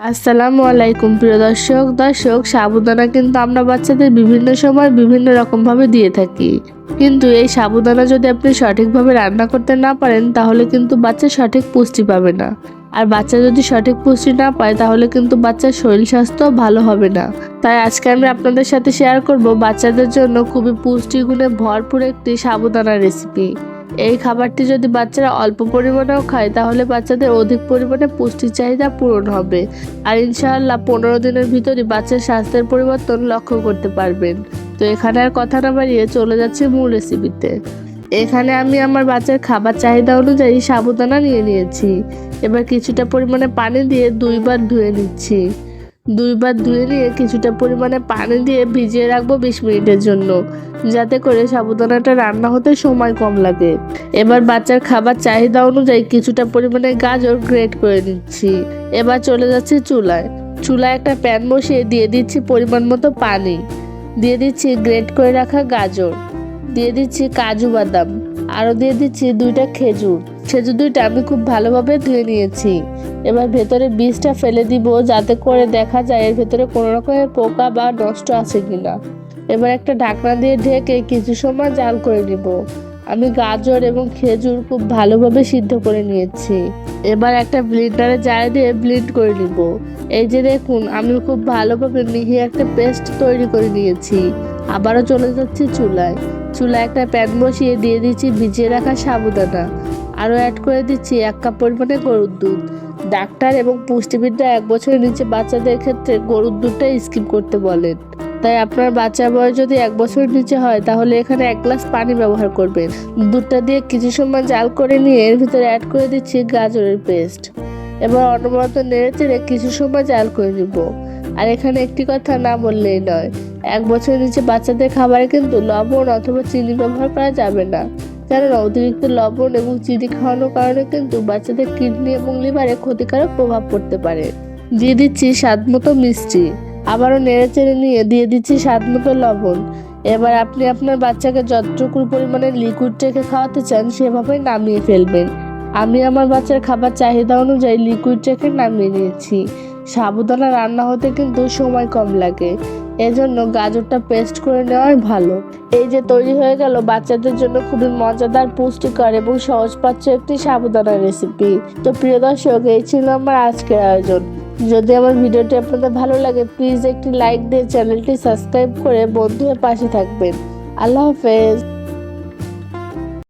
আসসালামু আলাইকুম, প্রিয় দর্শক। দর্শক, সাবুদানা কিন্তু আমরা বাচ্চাদের বিভিন্ন সময় বিভিন্ন রকমভাবে দিয়ে থাকি। কিন্তু এই সাবুদানা যদি আপনি সঠিকভাবে রান্না করতে না পারেন, তাহলে কিন্তু বাচ্চা সঠিক পুষ্টি পাবে না। আর বাচ্চা যদি সঠিক পুষ্টি না পায়, তাহলে কিন্তু বাচ্চার শরীর স্বাস্থ্য ভালো হবে না। তাই আজকে আমি আপনাদের সাথে শেয়ার করব বাচ্চাদের জন্য খুবই পুষ্টিগুণে ভরপুর একটি সাবুদানা রেসিপি এই খাবারটি যদি বাচ্চারা অল্প পরিমাণেও খায়, তাহলে বাচ্চাদের অধিক পরিমাণে পুষ্টির চাহিদা পূরণ হবে। আর ইনশাআল্লাহ পনেরো দিনের ভিতরে বাচ্চার স্বাস্থ্যের পরিবর্তন লক্ষ্য করতে পারবেন। তো এখানে আর কথা না বাড়িয়ে চলে যাচ্ছে মূল রেসিপিতে এখানে আমি আমার বাচ্চার খাবার চাহিদা অনুযায়ী সাবুদানা নিয়ে নিয়েছি। এবার কিছুটা পরিমাণে পানি দিয়ে দুইবার ধুয়ে নিচ্ছি। দুইবার ধুয়ে নিয়ে কিছুটা পরিমাণে পানি দিয়ে ভিজিয়ে রাখব বিশ মিনিটের জন্য, যাতে করে সাবুদানাটা রান্না হতে সময় কম লাগে। এবার বাচ্চার খাবার চাহিদা অনুযায়ী কিছুটা পরিমাণে গাজর গ্রেট করে নিচ্ছি। এবার চলে যাচ্ছে চুলায়। চুলায় একটা প্যান বসিয়ে দিয়ে দিচ্ছি পরিমাণ মতো পানি। দিয়ে দিচ্ছি গ্রেট করে রাখা গাজর। দিয়ে দিচ্ছি কাজু বাদাম। আরও দিয়ে দিচ্ছি দুইটা খেজুর। খেজুর দুইটা আমি খুব ভালোভাবে ধুয়ে নিয়েছি। এবার ভেতরে বীজটা ফেলে দিব যাতে করে দেখা যায় এর ভেতরে কোনো রকমের পোকা বা নষ্ট আছে কিনা। এবার একটা ঢাকনা দিয়ে ঢেকে কিছু সময় জাল করে নিব। আমি গাজর এবং খেজুর খুব ভালোভাবে সিদ্ধ করে নিয়েছি। এবার একটা ব্লিন্ডারে জারে দিয়ে ব্লিন্ড করে নিব। এই যে দেখুন, আমি খুব ভালোভাবে মিহি একটা পেস্ট তৈরি করে নিয়েছি। আবারও চলে যাচ্ছি চুলায়। চুলায় একটা প্যান বসিয়ে দিয়ে দিচ্ছি, ভিজিয়ে রাখা সাবুদানা। আরও অ্যাড করে দিচ্ছি এক কাপ পরিমাণে গরুর দুধ। ডাক্তার এবং পুষ্টিবিদরা এক বছরের নিচে বাচ্চাদের ক্ষেত্রে গরুর দুধটা স্কিপ করতে বলেন। তাই আপনার বাচ্চার বয়স যদি এক বছরের নিচে হয়, তাহলে এখানে এক গ্লাস পানি ব্যবহার করবেন। দুধটা দিয়ে কিছু সময় জাল করে নিয়ে এর ভিতরে অ্যাড করে দিচ্ছি গাজরের পেস্ট এবার অনবরত নেড়ে চেড়ে কিছু সময় জাল করে নিব। আর এখানে একটি কথা না বললেই নয়। এক বছরের নিচে বাচ্চাদের খাবারে কিন্তু লবণ অথবা চিনি ব্যবহার করা যাবে না। কেননা অতিরিক্ত লবণ এবং চিনি খাওয়ানোর কারণে কিন্তু বাচ্চাদের কিডনি এবং লিভারে ক্ষতিকারক প্রভাব পড়তে পারে। দিয়ে দিচ্ছি স্বাদ মতো মিষ্টি। আবারও নেড়ে চেড়ে নিয়ে দিয়ে দিচ্ছি স্বাদ মতো লবণ। এবার আপনি আপনার বাচ্চাকে যতটুকু পরিমাণে লিকুইড রেখে খাওয়াতে চান সেভাবেই নামিয়ে ফেলবেন। আমি আমার বাচ্চার খাবার চাহিদা অনুযায়ী লিকুইড রেখে নামিয়ে নিয়েছি। সাবুদানা রান্না হতে কিন্তু সময় কম লাগে। এজন্য গাজরটা পেস্ট করে নেওয়াই ভালো। এই যে তৈরি হয়ে গেল, বাচ্চাদের জন্য খুবই মজাদার, পুষ্টিকর এবং সহজ পাচ্ছ একটি সাবুদানা রেসিপি তো প্রিয় দর্শক, এই ছিল আমার আজকের আয়োজন। যদি আমার ভিডিওটি আপনাদের ভালো লাগে প্লিজ একটি লাইক দিয়ে চ্যানেলটি সাবস্ক্রাইব করে বন্ধুদের পাশে থাকবেন। আল্লাহ হাফেজ।